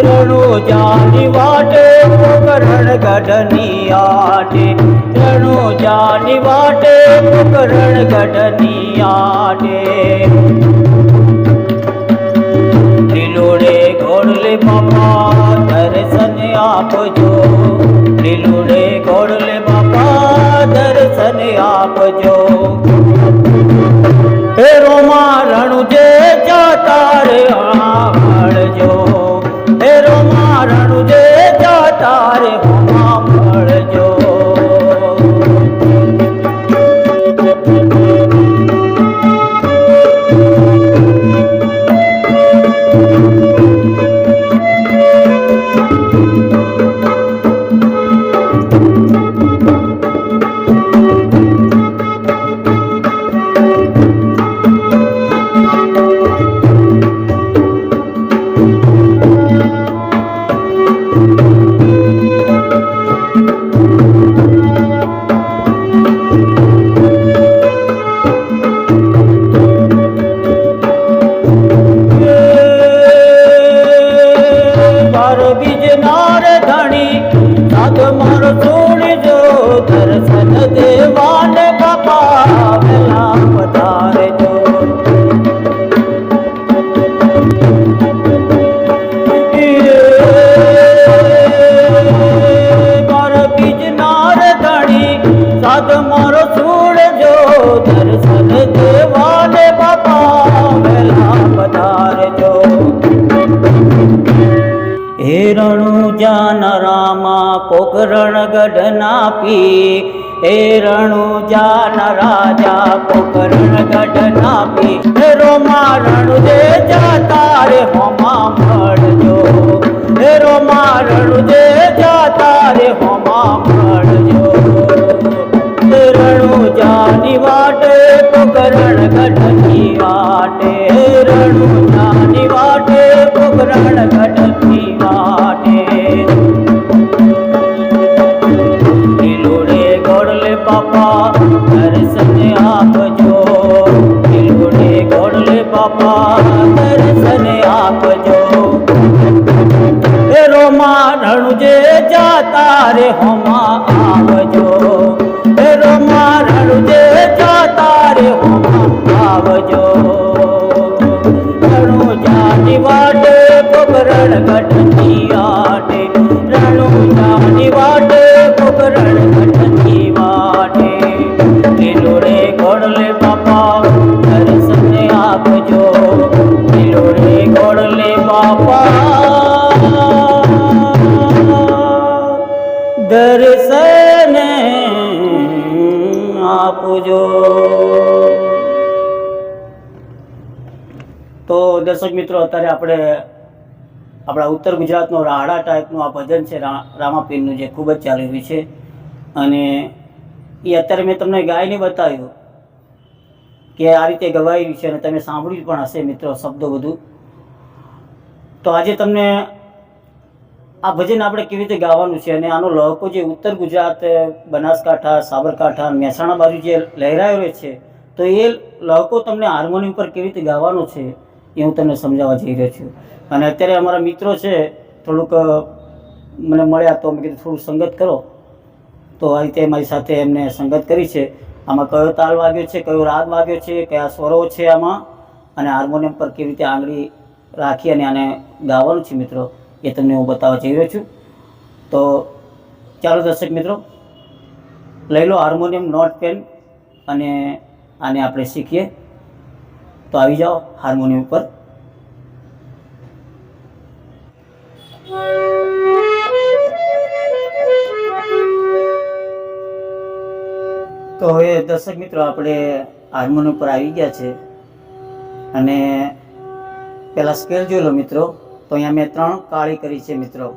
રણું જાની વાટે પોકરણ ગઢની આટે. રણું જાની વાટે પોકરણ ગઢની આટે. આપજો. લીલુડે ઘોડલે બાપા, દર્શન આપજો. હે રણુજા રામા પોકરણ ગઢ નાપી હે રણુજા રાજા પોકરણ ગઢ નાપી હે રોમા રણુજે જાતા રે હોમા મળજો. હે રોમા રણુજે જાતા રે હોમા મળજો. বাবা। આપજો તો દર્શક મિત્રો, અત્યારે આપણે આપણા ઉત્તર ગુજરાતનો રાહડા ટાઈપનું આ ભજન છે રામાપીરનું જે ખૂબ જ ચાલી રહ્યું છે. અને એ અત્યારે મેં તમને ગાઈને બતાવ્યું કે આ રીતે ગવાયું છે અને તમે સાંભળ્યું પણ હશે મિત્રો શબ્દો બધું. તો આજે તમને આ ભજન આપણે કેવી રીતે ગાવાનું છે અને આનો લહકો જે ઉત્તર ગુજરાત, બનાસકાંઠા, સાબરકાંઠા, મહેસાણા બાજુ જે લહેરાયો છે, તો એ લહકો તમને હાર્મોનિયમ પર કેવી રીતે ગાવાનો છે એ હું તમને સમજાવવા જઈ રહ્યો છું. અને અત્યારે અમારા મિત્રો છે, થોડુંક મને મળ્યા તો મેં કીધું થોડું સંગત કરો. તો આ રીતે મારી સાથે એમને સંગત કરી છે. આમાં કયો તાલ વાગ્યો છે, કયો રાગ વાગ્યો છે, કયા સ્વરો છે આમાં, અને હાર્મોનિયમ પર કેવી રીતે આંગળી રાખી અને આને ગાવાનું છે મિત્રો? એ તમને હું બતાવવા જઈ રહ્યો છું. તો ચાલો દર્શક મિત્રો, લઈ લો હાર્મોનિયમ, નોટ પેન અને આને આપણે શીખીએ. તો આવી જાઓ હાર્મોનિયમ ઉપર. તો હવે દર્શક મિત્રો, આપણે હાર્મોનિયમ ઉપર આવી ગયા છે. અને પહેલાં સ્કેલ જોઈ લો મિત્રો. તો અહીંયા મેં ત્રણ કાળી કરી છે મિત્રો.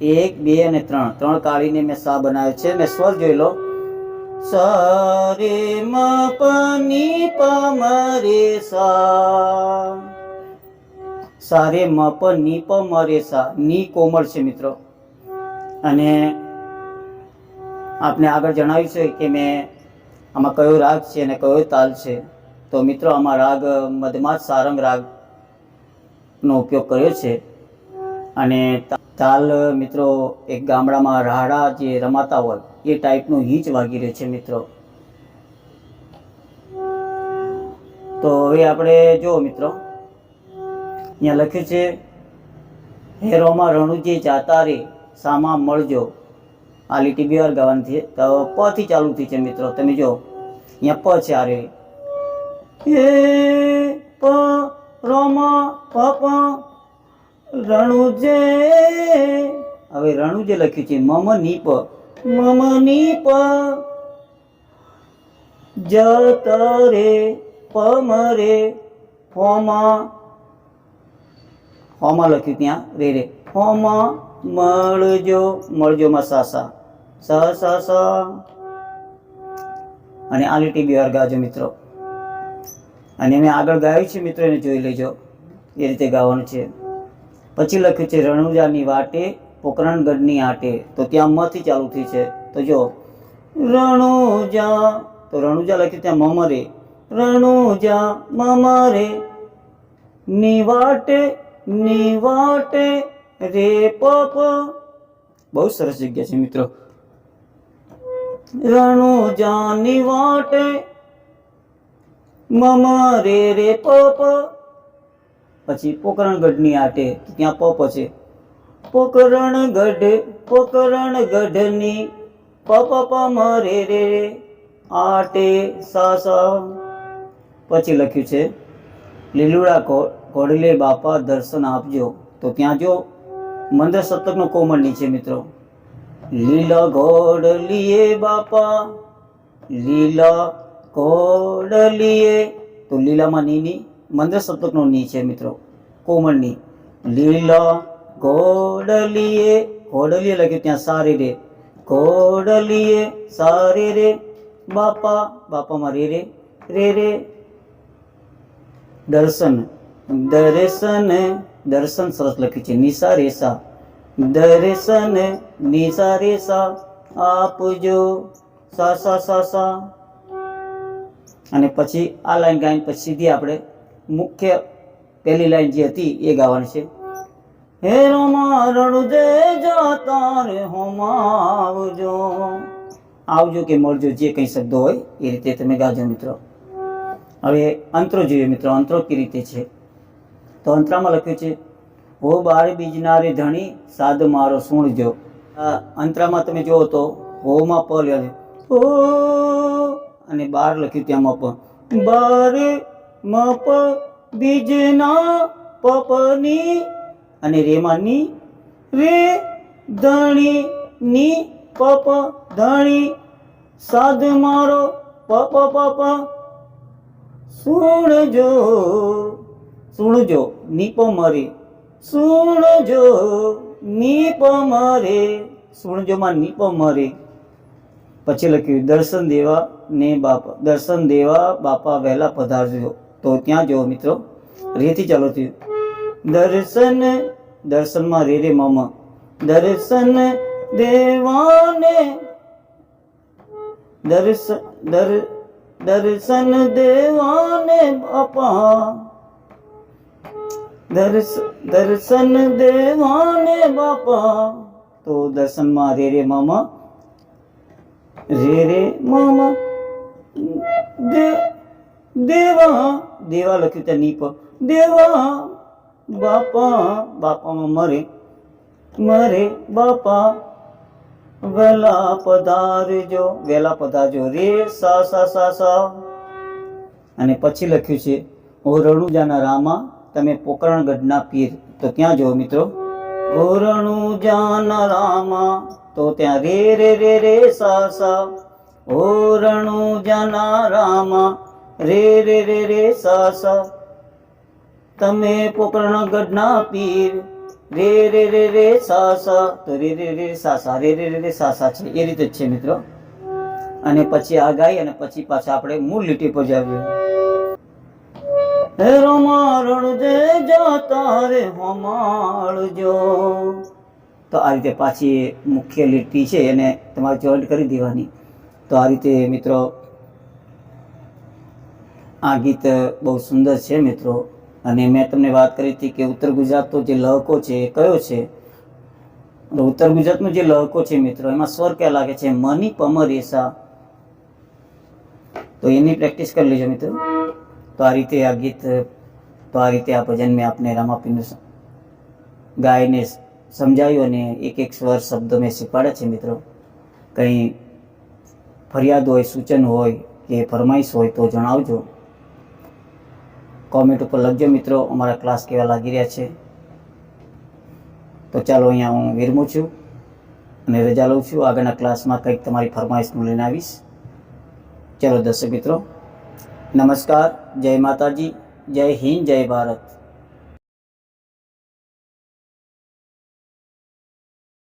એક, બે અને ત્રણ. ત્રણ કાળીને મેં સા બનાવ્યો છે. મેં સ્વર જોઈ લો. સ રે મ પ મ સા. સા રે મ પ ની પ મ સા. ની કોમળ છે મિત્રો. અને આપને આગળ જણાવ્યું છે કે મેં આમાં કયો રાગ છે અને કયો તાલ છે. તો મિત્રો, આમાં રાગ મધમાત સારંગ રાગનો ઉપયોગ કર્યો છે. અને તાલ, મિત્રો, એક ગામડામાં રાહડા જે રમાતા હોય, એ ટાઈપનું હીચ વાગી રહ્યું છે, મિત્રો. તો હવે આપણે જો મિત્રો. અહીંયા લખ્યું છે, હેરોમાં રણુજી જાતા રે, સામા મળજો. આ લીટી બે ગાવાની છે. તો પ થી ચાલુ થઈ છે, મિત્રો. તમે જો અહીંયા પ છે આ પ રોમા પપ રણુજે. હવે રણુજે લખ્યું છે મમ નીપ. મમ નીપ. જત રે પમરે ફોમા. ફોમા લખ્યું ત્યાં રે રે. ફોમા મળજો મળજો માં સાસા સ. સ સ અને આ લીટી બિહાર ગાજો મિત્રો. અને મેં આગળ ગાયું છે, મિત્રો, એને જોઈ લેજો. એ રીતે ગાવાનું છે. પછી લખ્યું છે, રણુજાની વાટે, પોકરણગઢની આટે. તો ત્યાં મથી ચાલુ થઈ છે. તો જો, રણુજા, તો રણુજા લખ્યું ત્યાં મમરે. રણુજા, મમરે, નિવાટે નિવાટે રે પપ. બહુ સરસ જગ્યા છે, મિત્રો. રણુજા, નિવાટે મમ રે રે પપ. પછી પોકરણગઢની આટે ત્યાં પપ છે. પોકરણગઢ, પોકરણગઢની પ મ રે રે રે આટે સા સા. પછી લખ્યું છે, લીલુડા ઘોડલે બાપા દર્શન આપજો. તો ત્યાં જો મંદર સપ્તકનો કોમળ નીચે મિત્રો. લીલા ઘોડલીએ બાપા, લીલા ઘોડલીએ તો લીલામાં નીની મંદર સપ્તકનો ની છે મિત્રો. કોમળની. લીલા કોડલીએ. કોડલીએ લખ્યું ત્યાં સારી રે. કોડલીએ સારી રે. બાપા, બાપામાં રે રે રે રે. દર્શન. દર્શન દર્શન સરસ લખ્યું છે. નિશા રેસા દર્શન, નિશા રેસા આપજો. સા સા સા સા. અને પછી આ લાઈન ગાઈને પછી સીધી આપણે મુખ્ય પહેલી લાઈન જે હતી એ ગાવાની છે. હે રોમા રણુજે જાતા રે આવજો આવજો કે મળજો જે કંઈ શબ્દો હોય એ રીતે તમે ગાજો મિત્રો. હવે અંતરો જોઈએ મિત્રો, અંતરો કઈ રીતે છે? તો અંતરામાં લખ્યું છે, હો બાળ બીજનારે ધણી, સાદ મારો સુણજો. અંતરામાં તમે જુઓ તો હોમાં પ લે અને બાર લખ્યું ત્યાં મપ. બાર મપ બીજના પપની અને રેમાં ની રે ધણી ની પપ ધણી. સાધ મારો પપ પપ. સુણજો સુણજો, નીપ મરે. સુણજો, નીપ મરે. સુણજોમાં નીપ મરે. પછી લખ્યું દર્શન દેવા ને બાપા, દર્શન દેવા બાપા વહેલા પધારજો. તો ત્યાં જો મિત્રો રેથી ચાલો થયું. દર્શન, દર્શનમાં રે રે મમ. દર્શન દેવાને દર્શન દર, દર્શન દેવાને બાપા. દર્શ, દર્શન દેવાને બાપા. તો દર્શનમાં રે રે મમ રે રે મમ, દે, દેવા દેવા લખ્યું ત્યાં નીપ, દેવા, બાપા, બાપામાં મરે મરે બાપા, વેલા પધારજો વેલા પધારજો રે સા સા સા સા. અને પછી લખ્યું છે, ઓ રણુજાના રામા, તમે પોકરણગઢના પીર. તો ક્યાં જો મિત્રો, ઓ રણુજાના રામા તો ત્યાં રે રે રે રે સા સા ઓ રણુજાના રામા રે રે રે રે સા સા તમે પોકરણગઢના પીર રે રે રે રે સા સા તો રે રે રે સા સા રે રે રે રે સા સા છે એ રીતે જ છે મિત્રો અને પછી આ ગાઈ અને પછી પાછા આપણે મૂળ લીટી પર જાવીએ હે રમારણ જે જાતા રે હમાળજો તો આ રીતે પાછી મુખ્ય લીટી છે, એને તમારે જોઈન્ટ કરી દેવાની. તો આ રીતે મિત્રો, આ ગીત બહુ સુંદર છે મિત્રો. અને મેં તમને વાત કરી હતી કે ઉત્તર ગુજરાતનો જે લહકો છે એ કયો છે? ઉત્તર ગુજરાતનો જે લહકો છે મિત્રો, એમાં સ્વર ક્યાં લાગે છે? મની પમરેસા. તો એની પ્રેક્ટિસ કરી લેજો મિત્રો. તો આ રીતે આ ગીત, તો આ રીતે આ ભજન મેં આપને રમાપીનું ગાયને સમજાવ્યું અને એક એક સ્વર શબ્દો મેં શીખવાડ્યા છે મિત્રો. કંઈ ફરિયાદ હોય, સૂચન હોય કે ફરમાઈશ હોય તો જણાવજો. કોમેન્ટ ઉપર લખજો મિત્રો, અમારા ક્લાસ કેવા લાગી રહ્યા છે. તો ચાલો અહીંયા હું વિરમું છું અને રજા લઉં છું. આગળના ક્લાસમાં કંઈક તમારી ફરમાઈશનું લઈને આવીશ. ચલો દર્શક મિત્રો, નમસ્કાર, જય માતાજી, જય હિન્દ, જય ભારત.